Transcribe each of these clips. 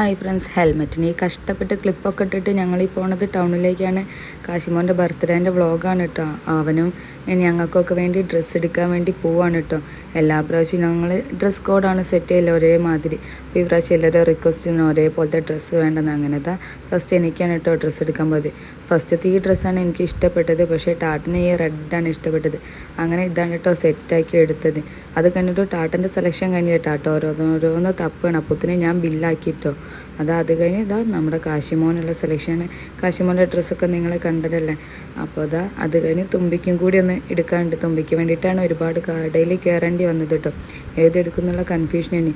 Hi friends ഹെൽമെറ്റിന് ഈ കഷ്ടപ്പെട്ട് ക്ലിപ്പൊക്കെ ഇട്ടിട്ട് ഞങ്ങൾ ഈ പോണത് ടൗണിലേക്കാണ് കാശിമോന്റെ ബർത്ത്ഡേന്റെ വ്ളോഗാണ് കേട്ടോ അവനും ഞങ്ങൾക്കൊക്കെ വേണ്ടി ഡ്രസ്സ് എടുക്കാൻ വേണ്ടി പോവാണ് കേട്ടോ എല്ലാ പ്രാവശ്യവും ഞങ്ങൾ ഡ്രസ് കോഡാണ് സെറ്റ് ചെയ്യൽ ഒരേമാതിരി. അപ്പോൾ ഈ പ്രാവശ്യം എല്ലാവരും റിക്വസ്റ്റ് ചെയ്യുന്ന ഒരേപോലത്തെ ഡ്രസ്സ് വേണ്ടെന്ന്. അങ്ങനത്തെ ഫസ്റ്റ് എനിക്കാണ് കേട്ടോ ഡ്രസ്സ് എടുക്കാൻ പോയത്. ഫസ്റ്റത്തെ ഈ ഡ്രസ്സാണ് എനിക്ക് ഇഷ്ടപ്പെട്ടത്. പക്ഷേ ടാട്ടിന് ഈ റെഡാണ് ഇഷ്ടപ്പെട്ടത്. അങ്ങനെ ഇതാണ് കേട്ടോ സെറ്റാക്കി എടുത്തത്. അത് കഴിഞ്ഞിട്ട് ടാട്ടന്റെ സെലക്ഷൻ ടാട്ടോ ഓരോന്നോരോന്ന് തപ്പാണ്. അപ്പത്തിന് ഞാൻ ബില്ലാക്കിയിട്ടോ അതാ അത് കഴിഞ്ഞ് ഇതാ നമ്മുടെ കാശിമോനുള്ള സെലക്ഷനാണ് കാശിമോന്റെ ഡ്രസ്സൊക്കെ നിങ്ങൾ കണ്ടതല്ലേ? അപ്പോൾ അതാ അത് കഴിഞ്ഞ് തുമ്പിക്കും കൂടി ഒന്ന് എടുക്കാനുണ്ട് തുമ്പിക്ക് വേണ്ടിയിട്ടാണ് ഒരുപാട് കടയിൽ കയറേണ്ടി വന്നത് കേട്ടോ ഏതെടുക്കുന്നുള്ള കൺഫ്യൂഷൻ ഇനി.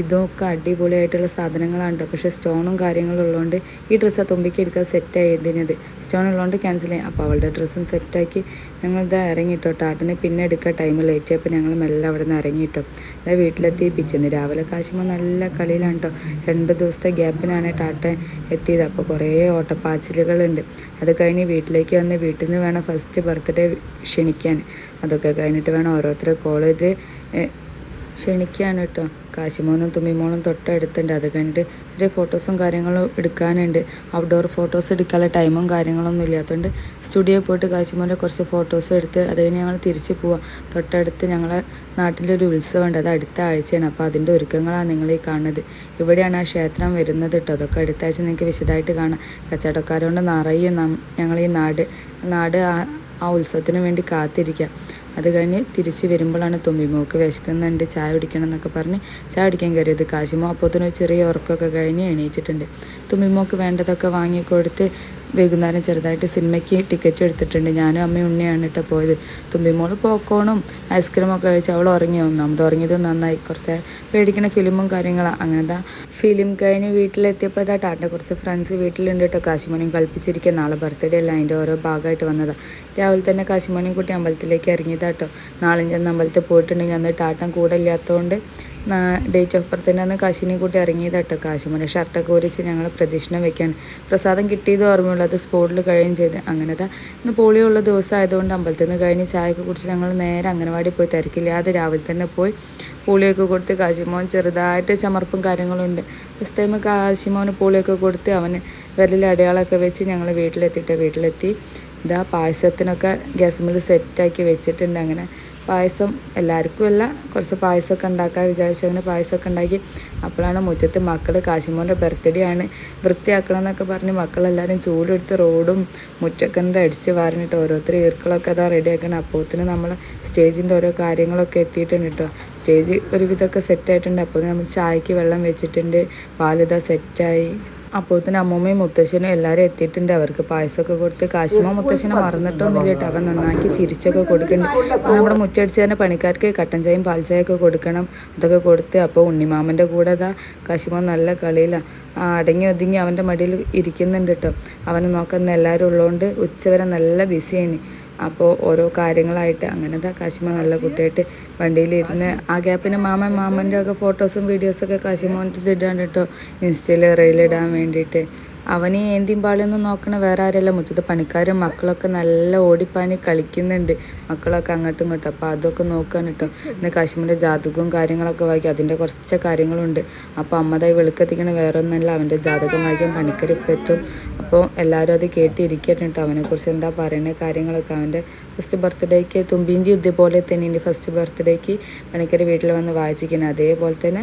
ഇതൊക്കെ അടിപൊളിയായിട്ടുള്ള സാധനങ്ങളാണ് കേട്ടോ പക്ഷേ സ്റ്റോണും കാര്യങ്ങളും ഉള്ളതുകൊണ്ട് ഈ ഡ്രസ്സ് തുമ്പിക്ക് എടുക്കാൻ സെറ്റായി ഇതിനത്. സ്റ്റോൺ ഉള്ളതുകൊണ്ട് ക്യാൻസൽ ചെയ്യാം. അപ്പോൾ അവളുടെ ഡ്രസ്സും സെറ്റാക്കി ഞങ്ങൾ ഇറങ്ങിയിട്ടോ ടാട്ടിന് പിന്നെ എടുക്കാൻ ടൈം ലേറ്റ് ആയപ്പോൾ ഞങ്ങൾ മെല്ലെ അവിടെ നിന്ന് ഇറങ്ങിയിട്ടോ അതായത് വീട്ടിലെത്തി പിറ്റേന്ന് രാവിലെ കാശുമ്പോൾ നല്ല കളിയിലാണ് കേട്ടോ രണ്ട് ദിവസത്തെ ഗ്യാപ്പിനാണ് ടാട്ട എത്തിയത്. അപ്പോൾ കുറേ ഓട്ടപ്പാച്ചിലുകളുണ്ട്. അത് കഴിഞ്ഞ് വീട്ടിലേക്ക് വന്ന് വീട്ടിൽ നിന്ന് വേണം ഫസ്റ്റ് ബർത്ത്ഡേ ക്ഷണിക്കാൻ. അതൊക്കെ കഴിഞ്ഞിട്ട് വേണം ഓരോരുത്തരെ കോൾ ചെയ്ത് ക്ഷണിക്കുകയാണ് കേട്ടോ. കാശിമോനും തുമ്മിമോനും തൊട്ടടുത്തുണ്ട്. അത് കഴിഞ്ഞിട്ട് ചെറിയ ഫോട്ടോസും കാര്യങ്ങളും എടുക്കാനുണ്ട്. ഔട്ട്ഡോർ ഫോട്ടോസ് എടുക്കാനുള്ള ടൈമും കാര്യങ്ങളൊന്നും ഇല്ലാത്തതുകൊണ്ട് സ്റ്റുഡിയോയിൽ പോയിട്ട് കാശിമോന്റെ കുറച്ച് ഫോട്ടോസ് എടുത്ത് അത് കഴിഞ്ഞ് ഞങ്ങൾ തിരിച്ച് പോവാം. തൊട്ടടുത്ത് ഞങ്ങളെ നാട്ടിലൊരു ഉത്സവമുണ്ട്. അത് അടുത്ത ആഴ്ചയാണ്. അപ്പോൾ അതിന്റെ ഒരുക്കങ്ങളാണ് നിങ്ങൾ ഈ കാണുന്നത്. ഇവിടെയാണ് ആ ക്ഷേത്രം വരുന്നത് കേട്ടോ. അതൊക്കെ അടുത്ത ആഴ്ച നിങ്ങൾക്ക് വിശദമായിട്ട് കാണാം. കച്ചവടക്കാരോണ്ട് നിറയെ ഞങ്ങൾ ഈ നാട് നാട് ആ ഉത്സവത്തിന് വേണ്ടി കാത്തിരിക്കുക. അത് കഴിഞ്ഞ് തിരിച്ച് വരുമ്പോഴാണ് തുമ്പിമോക്ക് വിശക്കുന്നുണ്ട്. ചായ കുടിക്കണം എന്നൊക്കെ പറഞ്ഞ് ചായ കുടിക്കാൻ കയറിയത്. കാശിമോ അപ്പോഴത്തേനും ചെറിയ ഉറക്കമൊക്കെ കഴിഞ്ഞ് എണീറ്റിട്ടുണ്ട്. തുമ്പിമോക്ക് വേണ്ടതൊക്കെ വാങ്ങിക്കൊടുത്ത് വൈകുന്നേരം ചെറുതായിട്ട് സിനിമയ്ക്ക് ടിക്കറ്റ് എടുത്തിട്ടുണ്ട്. ഞാനും അമ്മയും ഉണ്ണിയാണ് കേട്ടോ പോയത്. തുമ്പിമോൾ പോക്കോണും ഐസ്ക്രീമൊക്കെ കഴിച്ച് അവൾ ഉറങ്ങി. ഒന്നാമത് ഉറങ്ങിയത് നന്നായി. കുറച്ച് പേടിക്കണ ഫിലിമും കാര്യങ്ങളാണ് അങ്ങനത്തെ ഫിലിം കഴിഞ്ഞ് വീട്ടിലെത്തിയപ്പോൾ ഇതാ ടാറ്റ കുറച്ച് ഫ്രണ്ട്സ് വീട്ടിലുണ്ട് കേട്ടോ. കാശിമോനെയും കളിപ്പിച്ചിരിക്കുക നാളെ ബർത്ത്ഡേ അല്ല അതിന്റെ ഓരോ ഭാഗമായിട്ട് വന്നതാണ് രാവിലെ തന്നെ കാശിമോനെയും കൂട്ടി അമ്പലത്തിലേക്ക് ഇറങ്ങിയതാട്ടോ നാളെ ചെന്ന് അമ്പലത്തിൽ പോയിട്ടുണ്ടെങ്കിൽ അന്ന് ടാട്ടൻ കൂടെ ഇല്ലാത്തതുകൊണ്ട് ഡേറ്റ് ഓഫ് ബർത്തിന്റെ അന്ന് കാശിനെ കൂട്ടി ഇറങ്ങിയതട്ടോ കാശിമോനെ ഷർട്ടൊക്കെ ഒരിച്ച് ഞങ്ങൾ പ്രദക്ഷിണം വെക്കാൻ പ്രസാദം കിട്ടിയത് ഓർമ്മയുള്ളൂ. അത് സ്പോട്ടിൽ കഴിയുകയും ചെയ്ത്. അങ്ങനത്തെ ഇന്ന് പോളിയോ ഉള്ള ദിവസം ആയതുകൊണ്ട് അമ്പലത്തിൽ നിന്ന് കഴിഞ്ഞ് ചായയൊക്കെ കുടിച്ച് ഞങ്ങൾ നേരെ അംഗനവാടി പോയി തിരക്കില്ലാതെ രാവിലെ തന്നെ പോയി പോളിയൊക്കെ കൊടുത്ത് കാശിമോൻ ചെറുതായിട്ട് ചമർപ്പും കാര്യങ്ങളുണ്ട്. ഫസ്റ്റ് ടൈം കാശിമോന് പോളിയൊക്കെ കൊടുത്ത് അവന് വിരലിൽ അടയാളമൊക്കെ വെച്ച് ഞങ്ങൾ വീട്ടിലെത്തിയിട്ട് വീട്ടിലെത്തി. ഇതാ പായസത്തിനൊക്കെ ഗ്യാസ് സെറ്റാക്കി വെച്ചിട്ടുണ്ട്. അങ്ങനെ പായസം എല്ലാവർക്കും അല്ല. കുറച്ച് പായസമൊക്കെ ഉണ്ടാക്കാൻ വിചാരിച്ചു. അങ്ങനെ പായസമൊക്കെ ഉണ്ടാക്കി. അപ്പോഴാണ് മുറ്റത്ത് മക്കൾ കാശിമോന്റെ ബർത്ത്ഡേ ആണ്. വൃത്തിയാക്കണം എന്നൊക്കെ പറഞ്ഞ് മക്കളെല്ലാവരും ചൂടെടുത്ത് റോഡും മുറ്റൊക്കെ എന്താ അടിച്ച് വാരിനിട്ട് ഓരോരുത്തർ ഈർക്കളൊക്കെ അതാ റെഡിയാക്കണം. അപ്പോത്തിന് നമ്മൾ സ്റ്റേജിന്റെ ഓരോ കാര്യങ്ങളൊക്കെ എത്തിയിട്ടുണ്ട് കേട്ടോ സ്റ്റേജ് ഒരുവിധമൊക്കെ സെറ്റായിട്ടുണ്ട് അപ്പോൾ നമ്മൾ ചായക്ക് വെള്ളം വെച്ചിട്ടുണ്ട്. പാലിതാ സെറ്റായി അപ്പോഴത്തേനും അമ്മൂമ്മയും മുത്തശ്ശനും എല്ലാവരും എത്തിയിട്ടുണ്ട്. അവർക്ക് പായസമൊക്കെ കൊടുത്ത് കാശിമ മുത്തശ്ശനെ മറന്നിട്ടൊന്നും കേട്ടോ. അവൻ നന്നാക്കി ചിരിച്ചൊക്കെ കൊടുക്കണം അപ്പോൾ നമ്മുടെ മുറ്റടിച്ച് തന്നെ പണിക്കാർക്ക് കട്ടൻ ചായയും പാൽ ചായയൊക്കെ കൊടുക്കണം. അതൊക്കെ കൊടുത്ത് അപ്പോൾ ഉണ്ണിമാമന്റെ കൂടെ അതാ കാശ്മ നല്ല കളിയിലാണ് അടങ്ങി ഒതുങ്ങി അവന്റെ മടിയിൽ ഇരിക്കുന്നുണ്ട് കേട്ടോ. അവനെ നോക്കുന്ന എല്ലാവരും ഉള്ളതുകൊണ്ട് ഉച്ചവരെ നല്ല ബിസിയാണ് അപ്പോൾ ഓരോ കാര്യങ്ങളായിട്ട് അങ്ങനത്തെ കാശിമ നല്ല കുട്ടിയായിട്ട് വണ്ടിയിലിരുന്ന് ആ ഗ്യാപ്പിന് മാമൻ മാമന്റെ ഒക്കെ ഫോട്ടോസും വീഡിയോസൊക്കെ കാശിമോന്റെ ഇടാണ്ട് കേട്ടോ ഇൻസ്റ്റയിൽ റീലിടാൻ വേണ്ടിയിട്ട്. അവനെ ഏന്തിയും പാളിയൊന്നും നോക്കണ വേറെ ആരല്ല മുറ്റത്ത് പണിക്കാരും മക്കളൊക്കെ നല്ല ഓടിപ്പാനി കളിക്കുന്നുണ്ട്. മക്കളൊക്കെ അങ്ങോട്ടും ഇങ്ങോട്ടും. അപ്പോൾ അതൊക്കെ നോക്കുകയാണ് കേട്ടോ ഇന്ന് കാശ്മീരിന്റെ ജാതകവും കാര്യങ്ങളൊക്കെ വായിക്കും. അതിന്റെ കുറച്ച് കാര്യങ്ങളുണ്ട്. അപ്പോൾ അമ്മതായി വെളുക്കത്തിക്കണ വേറെ ഒന്നല്ല അവന്റെ ജാതകം വായിക്കാൻ പണിക്കർ ഇപ്പം എത്തും. അപ്പോൾ എല്ലാവരും അത് കേട്ടിരിക്കട്ടെ കേട്ടോ അവനെക്കുറിച്ച് എന്താ പറയുന്നത് കാര്യങ്ങളൊക്കെ. അവന്റെ ഫസ്റ്റ് ബർത്ത്ഡേക്ക് തുമ്പിന്റെ ഇതുപോലെ തന്നെ ഇനി ഫസ്റ്റ് ബർത്ത്ഡേക്ക് പണിക്കർ വീട്ടിൽ വന്ന് വായിച്ചിരിക്കുന്നത് അതേപോലെ തന്നെ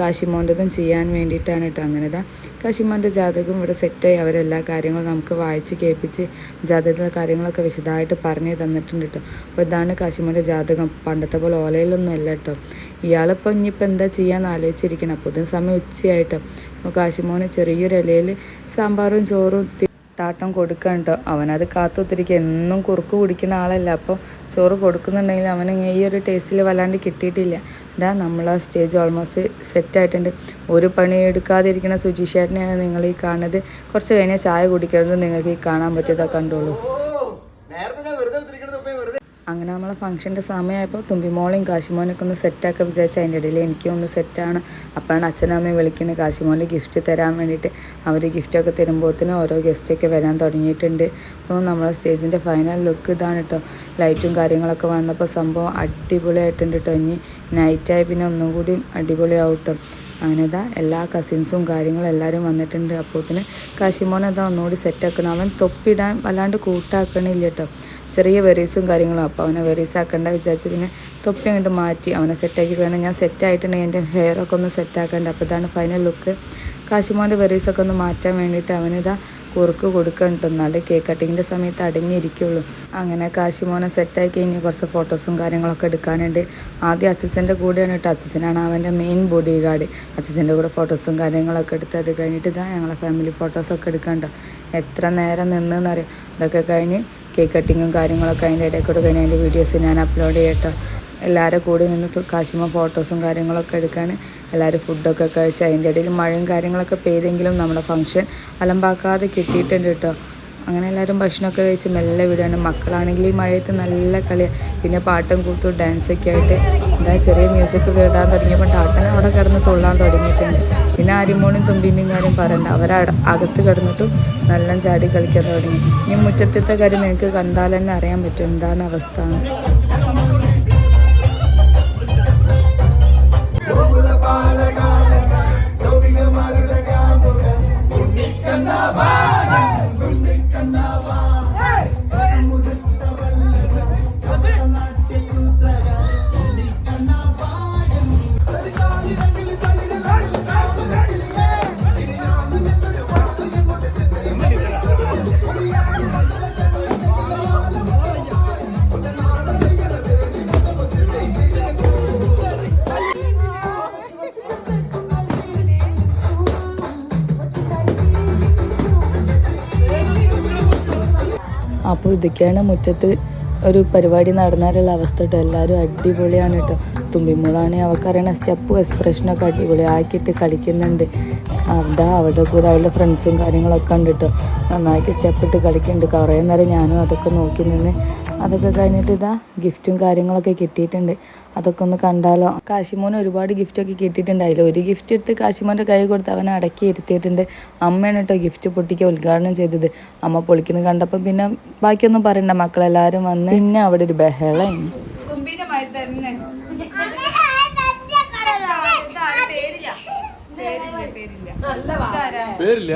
കാശിമോന്റെതും ചെയ്യാൻ വേണ്ടിയിട്ടാണ് കേട്ടോ അങ്ങനെതാ. കാശിമോന്റെ ജാതകം ഇവിടെ സെറ്റായി. അവരെല്ലാ കാര്യങ്ങളും നമുക്ക് വായിച്ച് കേൾപ്പിച്ച് ജാതകത്തിലെ കാര്യങ്ങളൊക്കെ വിശദമായിട്ട് പറഞ്ഞു തന്നിട്ടുണ്ട് കേട്ടോ. അപ്പോൾ ഇതാണ് കാശിമോന്റെ ജാതകം. പണ്ടത്തെ പോലെ ഓലയിലൊന്നും അല്ല കേട്ടോ. ഇയാളിപ്പോൾ ഇനിയിപ്പോൾ എന്താ ചെയ്യാന്ന് ആലോചിച്ചിരിക്കണം. അപ്പോൾ സമയം ഉച്ചയായിട്ടോ. അപ്പോൾ കാശിമോന് ചെറിയൊരു ഇലയിൽ സാമ്പാറും ചോറും ടാട്ടം കൊടുക്കാൻ കേട്ടോ അവനത് കാത്തുത്തിരിക്കുക എന്നും കുറുക്ക് കുടിക്കുന്ന ആളല്ല. അപ്പോൾ ചോറ് കൊടുക്കുന്നുണ്ടെങ്കിൽ അവന് ഈ ഒരു ടേസ്റ്റിൽ വല്ലാണ്ട് കിട്ടിയിട്ടില്ല. ഇതാ നമ്മൾ ആ സ്റ്റേജ് ഓൾമോസ്റ്റ് സെറ്റായിട്ടുണ്ട് ഒരു പണി എടുക്കാതിരിക്കുന്ന സുജീഷേട്ടനെയാണ് നിങ്ങൾ ഈ കാണുന്നത്. കുറച്ച് കഴിഞ്ഞാൽ ചായ കുടിക്കുന്നത് നിങ്ങൾക്ക് ഈ കാണാൻ പറ്റിയതാ കണ്ടോളൂ. അങ്ങനെ നമ്മളെ ഫംഗ്ഷന്റെ സമയമായപ്പോൾ തുമ്പിമോളെയും കാശിമോനൊക്കെ ഒന്ന് സെറ്റാക്കി വിചാരിച്ചു അതിന്റെ ഇടയിൽ എനിക്കും ഒന്ന് സെറ്റാണ് അപ്പോഴാണ് അച്ഛനും അമ്മയും വിളിക്കുന്നത് കാശിമോന്റെ ഗിഫ്റ്റ് തരാൻ വേണ്ടിയിട്ട്. അവർ ഗിഫ്റ്റൊക്കെ തരുമ്പോഴത്തേനും ഓരോ ഗസ്റ്റൊക്കെ വരാൻ തുടങ്ങിയിട്ടുണ്ട്. അപ്പോൾ നമ്മളെ സ്റ്റേജിന്റെ ഫൈനൽ ലുക്ക് ഇതാണ് കേട്ടോ ലൈറ്റും കാര്യങ്ങളൊക്കെ വന്നപ്പോൾ സംഭവം അടിപൊളിയായിട്ടുണ്ട് കേട്ടോ ഇനി നൈറ്റായി പിന്നെ ഒന്നും കൂടി അടിപൊളിയാവും കേട്ടോ അങ്ങനെ ഇതാ എല്ലാ കസിൻസും കാര്യങ്ങളും എല്ലാവരും വന്നിട്ടുണ്ട്. അപ്പോൾ അപ്പോത്തിന് കാശിമോനെ അതാ ഒന്നുകൂടി സെറ്റാക്കണം അവൻ തൊപ്പിടാൻ വല്ലാണ്ട് കൂട്ടാക്കണില്ല കേട്ടോ ചെറിയ വെറീസും കാര്യങ്ങളും. അപ്പോൾ അവനെ വെറീസ് ആക്കണ്ട വിചാരിച്ച് പിന്നെ തൊപ്പി അങ്ങോട്ട് മാറ്റി അവനെ സെറ്റാക്കി വേണം ഞാൻ സെറ്റായിട്ടുണ്ടെങ്കിൽ എന്റെ ഹെയറൊക്കെ ഒന്ന് സെറ്റാക്കണ്ട അപ്പോൾ ഇതാണ് ഫൈനൽ ലുക്ക് കാശിമോന്റെ വെറീസൊക്കെ ഒന്ന് മാറ്റാൻ വേണ്ടിയിട്ട് അവനിതാ കുറുക്ക് കൊടുക്കണ്ട എന്നാലേ കേക്ക് കട്ടിങ്ങിന്റെ സമയത്ത് അടങ്ങിയിരിക്കുള്ളൂ. അങ്ങനെ കാശിമോനെ സെറ്റായി കഴിഞ്ഞ് കുറച്ച് ഫോട്ടോസും കാര്യങ്ങളൊക്കെ എടുക്കാനുണ്ട്. ആദ്യം അച്ഛന്റെ കൂടെയാണ് കേട്ടോ. അച്ഛനാണ് അവന്റെ മെയിൻ ബോഡി ഗാർഡ് അച്ഛന്റെ കൂടെ ഫോട്ടോസും കാര്യങ്ങളൊക്കെ എടുത്ത് അത് കഴിഞ്ഞിട്ട് ഇതാ ഞങ്ങളെ ഫാമിലി ഫോട്ടോസൊക്കെ എടുക്കണ്ടോ എത്ര നേരം നിന്നെന്നറിയാം ഇതൊക്കെ കഴിഞ്ഞ് കേക്ക് കട്ടിങ്ങും കാര്യങ്ങളൊക്കെ അതിന്റെ ഇടയിൽ കൂടെ അതിന്റെ വീഡിയോസ് ഞാൻ അപ്ലോഡ് ചെയ്യട്ടോ. എല്ലാവരും കൂടി നിന്ന് കാശിമ ഫോട്ടോസും കാര്യങ്ങളൊക്കെ എടുക്കാൻ എല്ലാവരും ഫുഡൊക്കെ കഴിച്ച് അതിന്റെ ഇടയിൽ മഴയും കാര്യങ്ങളൊക്കെ പെയ്തെങ്കിലും നമ്മുടെ ഫംഗ്ഷൻ അലമ്പാക്കാതെ കിട്ടിയിട്ടുണ്ട് കേട്ടോ അങ്ങനെ എല്ലാവരും ഭക്ഷണമൊക്കെ കഴിച്ച് മെല്ലെ വിടുകയാണ്. മക്കളാണെങ്കിൽ ഈ മഴയത്ത് നല്ല കളിയാണ് പിന്നെ പാട്ടും കൂത്തും ഡാൻസൊക്കെ ആയിട്ട് എന്താ ചെറിയ മ്യൂസിക് കേടാൻ തുടങ്ങിയപ്പോൾ ടാട്ടൻ അവിടെ കിടന്ന് തുള്ളാൻ തുടങ്ങിയിട്ടുണ്ട്. പിന്നെ അരിമോണും തുമ്പിന്റെയും കാര്യം പറയണ്ട. അവർ അകത്ത് കിടന്നിട്ടും നല്ല ചാടി കളിക്കാൻ തുടങ്ങി. ഇനി മുറ്റത്തെ കാര്യം നിങ്ങൾക്ക് കണ്ടാൽ തന്നെ അറിയാൻ പറ്റും. എന്താണ് അവസ്ഥ? അപ്പോൾ ഇതൊക്കെയാണ് മുറ്റത്ത് ഒരു പരിപാടി നടന്നാലുള്ള അവസ്ഥ കേട്ടോ. എല്ലാവരും അടിപൊളിയാണ് കേട്ടോ. തുമ്പിമുളാണെങ്കിൽ അവൾക്കറിയണ സ്റ്റെപ്പും എക്സ്പ്രഷനൊക്കെ അടിപൊളി ആക്കിയിട്ട് കളിക്കുന്നുണ്ട് അതാ അവളുടെ കൂടെ അവളുടെ ഫ്രണ്ട്സും കാര്യങ്ങളൊക്കെ ഉണ്ട് കേട്ടോ. നന്നായിട്ട് സ്റ്റെപ്പ് ഇട്ട് കളിക്കുന്നുണ്ട്. കുറേ നേരം ഞാനും അതൊക്കെ നോക്കി നിന്ന് അതൊക്കെ കഴിഞ്ഞിട്ട് ഇതാ ഗിഫ്റ്റും കാര്യങ്ങളൊക്കെ കിട്ടിയിട്ടുണ്ട് അതൊക്കെ ഒന്ന് കണ്ടാലോ കാശിമോന് ഒരുപാട് ഗിഫ്റ്റൊക്കെ കിട്ടിയിട്ടുണ്ട് അതിൽ ഒരു ഗിഫ്റ്റ് എടുത്ത് കാശിമോന്റെ കൈ കൊടുത്ത് അവനെ അടക്കി ഇരുത്തിയിട്ടുണ്ട് അമ്മയാണ് കേട്ടോ ഗിഫ്റ്റ് പൊട്ടിക്കുക ഉദ്ഘാടനം ചെയ്തത് അമ്മ പൊളിക്കുന്നത് കണ്ടപ്പോൾ പിന്നെ ബാക്കിയൊന്നും പറയണ്ട മക്കളെല്ലാവരും വന്ന് പിന്നെ അവിടെ ഒരു ബഹളം പേരില്ല പേരില്ല പേരില്ല ഇതാരാ? പേരില്ല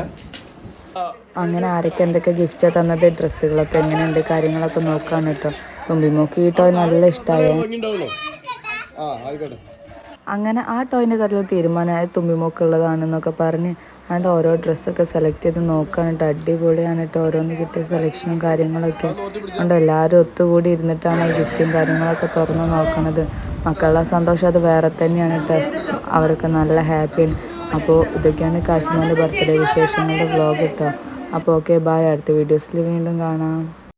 അങ്ങനെ ആരൊക്കെ എന്തൊക്കെ ഗിഫ്റ്റ് തന്നത് ഡ്രസ്സുകളൊക്കെ എങ്ങനെയുണ്ട് കാര്യങ്ങളൊക്കെ നോക്കാണ് കേട്ടോ. തുമ്പിമോക്ക് ഈ ടോയ് നല്ല ഇഷ്ടമായ അങ്ങനെ ആ ടോയിന്റെ കാര്യത്തിൽ തീരുമാനമായ തുമ്പിമോക്കുള്ളതാണെന്നൊക്കെ പറഞ്ഞ് അതിന്റെ ഓരോ ഡ്രസ്സൊക്കെ സെലക്ട് ചെയ്ത് നോക്കാൻ കേട്ടോ. അടിപൊളിയാണ് കേട്ടോ. ഓരോന്ന് കിട്ടിയ സെലക്ഷനും കാര്യങ്ങളൊക്കെ. അതുകൊണ്ട് എല്ലാവരും ഒത്തുകൂടി ഇരുന്നിട്ടാണ് ഗിഫ്റ്റും കാര്യങ്ങളൊക്കെ തുറന്ന് നോക്കണത്. മക്കളുടെ സന്തോഷം അത് വേറെ തന്നെയാണ് കേട്ടോ. അവരൊക്കെ നല്ല ഹാപ്പിയാണ് അപ്പോൾ ഇതൊക്കെയാണ് കാശ്മീരിന്റെ ബർത്ത്ഡേ വിശേഷങ്ങളുടെ വ്ളോഗ് കേട്ടോ അപ്പോൾ ഓക്കെ ബായ് അടുത്ത വീഡിയോസിൽ വീണ്ടും കാണാം.